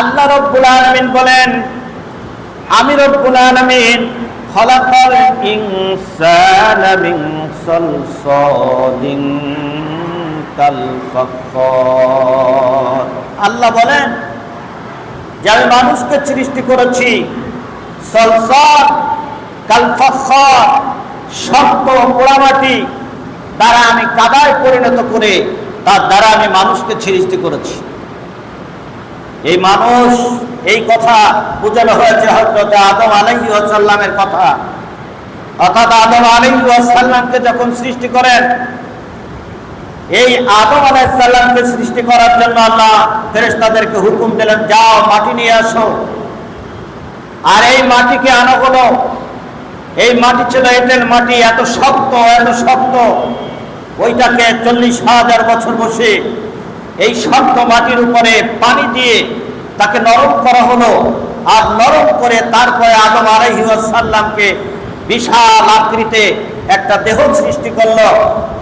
আল্লাহ রব্বুল আলামিন বলেন, আমি রব্বুল আলামিন খলাকাল ইনসানা মিন সালসালিন কাল আল্লাহ বলেন, যে আমি মানুষকে সৃষ্টি করেছি, সলসল কাল ফাখর শক্ত পোড়ামাটি দ্বারা আমি কাদায় পরিণত করে, তার দ্বারা আমি মানুষকে সৃষ্টি করেছি। এই মানুষ, এই কথা বোঝানো হয়েছে হজরত আদম আলহি সাল্লামের কথা। অর্থাৎ আদম আলহি সাল্লামকে যখন সৃষ্টি করেন, এই আদম আলাইসাল্লামকে সৃষ্টি করার জন্য আল্লাহ ফেরেশতাদেরকে হুকুম দিলেন, যাও, মাটি নিয়ে আসো। আর এই মাটিকে আনা হলো। এই মাটি ছিল এঁটেল মাটি, এত শক্ত এত শক্ত। ওইটাকে চল্লিশ হাজার বছর বসে এই শক্ত মাটির উপরে পানি দিয়ে তাকে নরম করা হলো। আর নরম করে তারপরে আদম আলাইসাল্লামকে বিশাল আকৃতে একটা দেহ সৃষ্টি করল।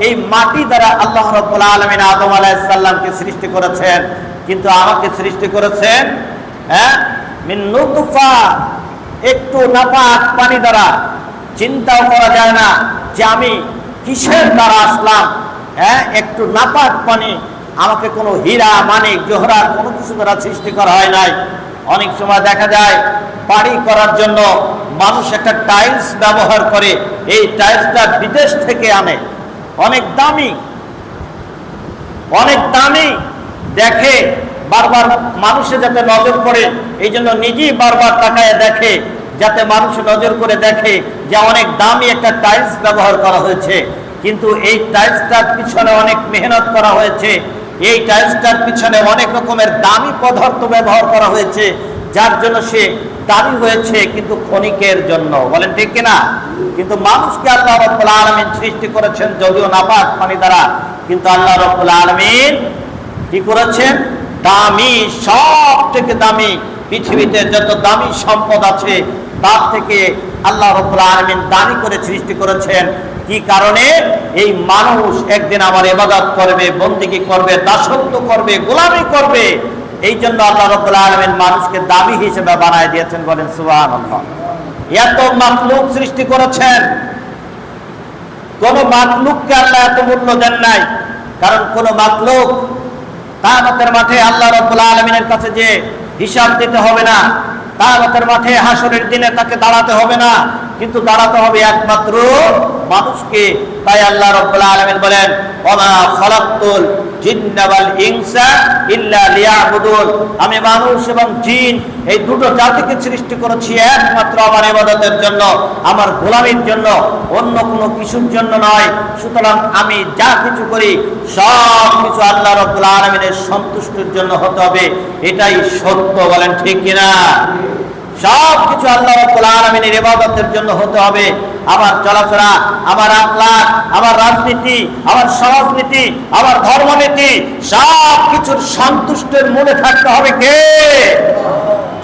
এই মাটি দ্বারা আল্লাহ রব্বুল আলমিন আদম আলাইসাল্লামকে সৃষ্টি করেছেন। কিন্তু আমাকে সৃষ্টি করেছেন হ্যাঁ নুতফা, একটু নাপাক পানি দ্বারা। চিন্তাও করা যায় না যে আমি কিসের দ্বারা আসলাম হ্যাঁ একটু নাপাক পানি আমাকে কোনো হীরা, মানিক জোহরার কোনো কিছু দ্বারা সৃষ্টি করা হয় নাই। অনেক সময় দেখা যায়, বাড়ি করার জন্য মানুষ একটা টাইলস ব্যবহার করে, এই টাইলসটা বিদেশ থেকে আনে। অনেক দামি। অনেক দামি। দেখে বারবার মানুষে যাতে নজর করে, এই জন্য নিজেই বারবার তাকায় দেখে, যাতে মানুষ নজর করে দেখে যে অনেক দামি একটা টাইলস ব্যবহার করা হয়েছে। কিন্তু এই টাইলসটার পিছনে অনেক মেহনত করা হয়েছে। এই টাইলসটার পিছনে অনেক রকমের দামি পদার্থ ব্যবহার করা হয়েছে, যার জন্য সে দামি হয়েছে কিন্তু ক্ষণিকের জন্য। বলেন ঠিক কিনা? কিন্তু মানুষকে আল্লাহ রব্বুল আলমিন সৃষ্টি করেছেন যদিও নাপাক পানি দ্বারা, কিন্তু আল্লাহ রব্বুল আলমিন কি করেছেন? দামি সব থেকে দামি পৃথিবীতে যত দামি সম্পদ আছে তার থেকে আল্লাহ রব্বুল আলমিন দামি করে সৃষ্টি করেছেন। কি কারণে? এই মানুষ একদিন আমার এবাদত করবে, বন্দিগি করবে, দাসত্ব করবে, গোলামি করবে। এই জন্য আল্লাহ রব্বুল আলমিন মানুষকে দামি হিসেবে বানায় দিয়েছেন বলেন সুবাহ এত মাকলুক সৃষ্টি করেছেন। কোন মাকলুককে আল্লাহ এত মূল্য দেন নাই। কারণ কোন মাকলুক তামতের মাঠে আল্লাহ রব্বুল আলমিনের কাছে যে হিসাব দিতে হবে না। তামতের মাঠে হাসরের দিনে তাকে দাঁড়াতে হবে না। কিন্তু দাঁড়াতে হবে একমাত্র মানুষকে তাই আল্লাহ রব্বুল আলমিন বলেন, ওমা খলাক্তুল জিন্নাবাল ইনসা ইল্লা লিয়াবুদুন। আমি মানুষ এবং জিন, এই দুটো জাতিকে সৃষ্টি করেছি একমাত্র আমার ইবাদতের জন্য, আমার গোলামির জন্য, অন্য কোনো কিছুর জন্য নয়। সুতরাং আমি যা কিছু করি, সব কিছু আল্লাহ রব্বুল আলমিনের সন্তুষ্টির জন্য হতে হবে। এটাই সত্য, বলেন ঠিক কিনা? সব কিছু আল্লাহ আলমিনের ইবাদতের জন্য হতে হবে। আমার চলাফেরা, আমার আপনার আমার রাজনীতি, আমার সংস্কৃতি আমার ধর্মনীতি, সবকিছুর সন্তুষ্টের মনে থাকতে হবে কে?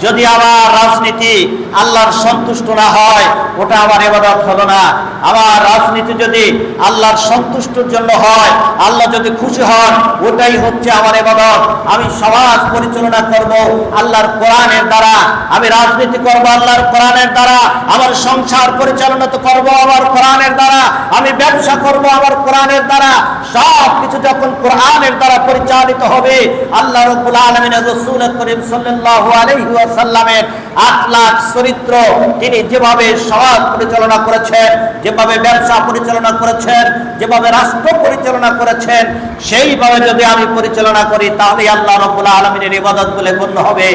যদি আমার রাজনীতি আল্লাহর সন্তুষ্ট না হয়, ওটা আমার এবাদত হলো না। আমার রাজনীতি যদি আল্লাহর সন্তুষ্টর জন্য হয়, আল্লাহ যদি খুশি হন, ওটাই হচ্ছে আমার এবাদত। আমি সমাজ পরিচালনা করব আল্লাহর কোরআনের দ্বারা। আমি রাজনীতি করব আল্লাহর কোরআনের দ্বারা। আমার সংসার পরিচালনা তো করব আমার কোরআনের দ্বারা। আমি ব্যবসা করব আমার কোরআনের দ্বারা। সব কিছু যখন কোরআনের দ্বারা পরিচালিত হবে, আল্লাহ রব্বুল আলামিনের রাসূল করিম সাল্লাল্লাহু আলাইহি ওয়াসাল্লামের আখলাক চরিত্র তিনি যেভাবে সমাজ পরিচালনা করেছেন, যেভাবে ব্যবসা পরিচালনা করেছেন, যেভাবে রাষ্ট্র পরিচালনা করেছেন, সেইভাবে যদি আমি পরিচালনা করি, তাহলে আল্লাহ রব্বুল আলমিনের ইবাদত বলে গণ্য হবে।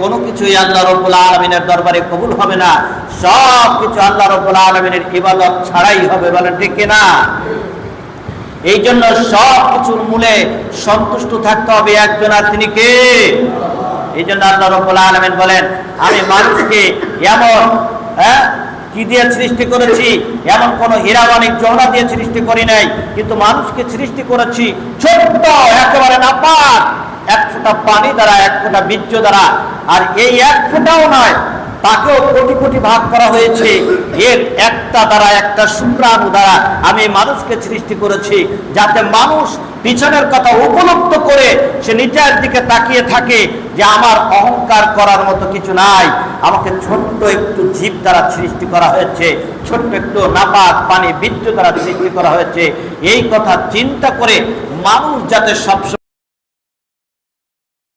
কোনো কিছুই আল্লাহ রব্বুল আলমিনের দরবারে কবুল হবে না। সব কিছু আল্লাহ রব্বুল আলমিনের ইবাদত ছাড়াই হবে ঠিক এই জন্য সব কিছুর মূলে সন্তুষ্ট থাকতে হবে একজন আর তিনি কে? এই জন্য আল্লাহ রব্বুল আলমেন বলেন, আমি মানুষকে এমন হ্যাঁ কি দিয়ে সৃষ্টি করেছি? এমন কোন হীরামানিক জহরা দিয়ে সৃষ্টি করি নাই, কিন্তু মানুষকে সৃষ্টি করেছি ছোট্ট, একেবারে নাপাক, এক ফোঁটা পানি দ্বারা, এক ফোঁটা বীর্য দ্বারা, আর এই এক ফোঁটাও নয় তাকেও কোটি কোটি ভাগ করা হয়েছে। এর একটা দ্বারা, একটা শুক্রাণু দ্বারা আমি মানুষকে সৃষ্টি করেছি, যাতে মানুষ পিছনের কথা উপলব্ধ করে সে নিচের দিকে তাকিয়ে থাকে যে আমার অহংকার করার মতো কিছু নাই। আমাকে ছোট্ট একটু জীব দ্বারা সৃষ্টি করা হয়েছে, ছোট্ট একটু নাপাক পানি বিদ্যুৎ দ্বারা সৃষ্টি করা হয়েছে। এই কথা চিন্তা করে মানুষ যাতে সব